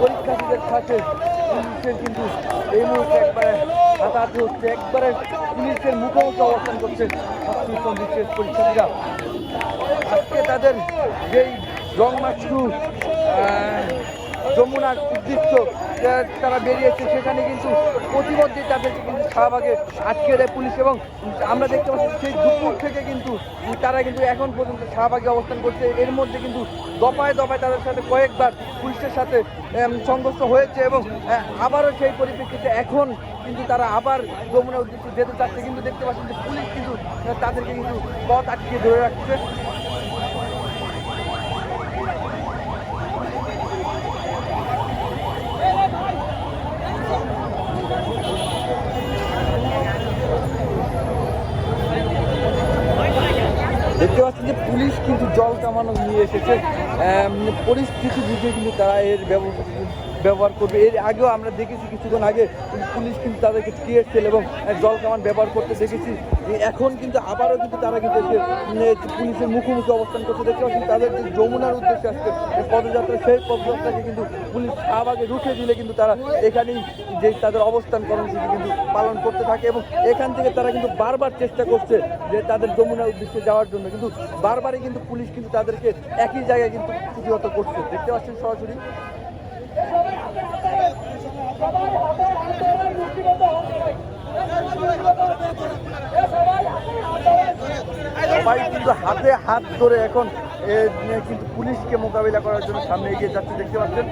পরীক্ষার্থীদের সাথে পুলিশের কিন্তু এই একবারে একবারে পুলিশের মুখোমুখি অবস্থান করছে ছাত্রলীগ বিশ্বের পরীক্ষার্থীরা। আজকে তাদের যেই রং মাছু যমুনার উদ্দেশ্য তারা বেরিয়েছে, সেখানে কিন্তু প্রতিমধ্যে তাদেরকে কিন্তু শাহবাগে আটকে দেয় পুলিশ এবং আমরা দেখতে পাচ্ছি সেই দুপুর থেকে কিন্তু তারা কিন্তু এখন পর্যন্ত শাহবাগে অবস্থান করছে। এর মধ্যে কিন্তু দফায় দফায় তাদের সাথে কয়েকবার পুলিশের সাথে সংঘর্ষ হয়েছে এবং আবারও সেই পরিপ্রেক্ষিতে এখন কিন্তু তারা আবার যমুনার উদ্দেশ্যে যেতে চাচ্ছে। কিন্তু দেখতে পাচ্ছেন যে পুলিশ কিন্তু তাদেরকে কিন্তু পথ আটকে ধরে রাখছে। দেখতে পাচ্ছেন যে পুলিশ কিন্তু জল কামানো নিয়ে এসেছে। আম, পরিস্থিতি বুঝে কিন্তু তারা এর ব্যব- ব্যবহার করবে। এর আগেও আমরা দেখেছি কিছুক্ষণ আগে পুলিশ কিন্তু তাদেরকে টিয়ার সেল এবং জল কামান ব্যবহার করতে দেখেছি। এখন কিন্তু আবারও কিন্তু তারা কিন্তু পুলিশের মুখোমুখি অবস্থান করতে দেখতে পাচ্ছেন তাদের যে যমুনার উদ্দেশ্যে আসছে পদযাত্রা, সেই পদযাত্রাকে কিন্তু পুলিশ শাহবাগে রুখে দিলে কিন্তু তারা এখানেই যে তাদের অবস্থান কর্মসূচি কিন্তু পালন করতে থাকে এবং এখান থেকে তারা কিন্তু বারবার চেষ্টা করছে যে তাদের যমুনার উদ্দেশ্যে যাওয়ার জন্য। কিন্তু বারবারই কিন্তু পুলিশ কিন্তু তাদেরকে একই জায়গায় কিন্তু প্রতিহত করছে। দেখতে পাচ্ছেন সরাসরি। সবাই কিন্তু হাতে হাত ধরে এখন কিন্তু পুলিশকে মোকাবিলা করার জন্য সামনে এগিয়ে যাচ্ছে, দেখতে পাচ্ছেন।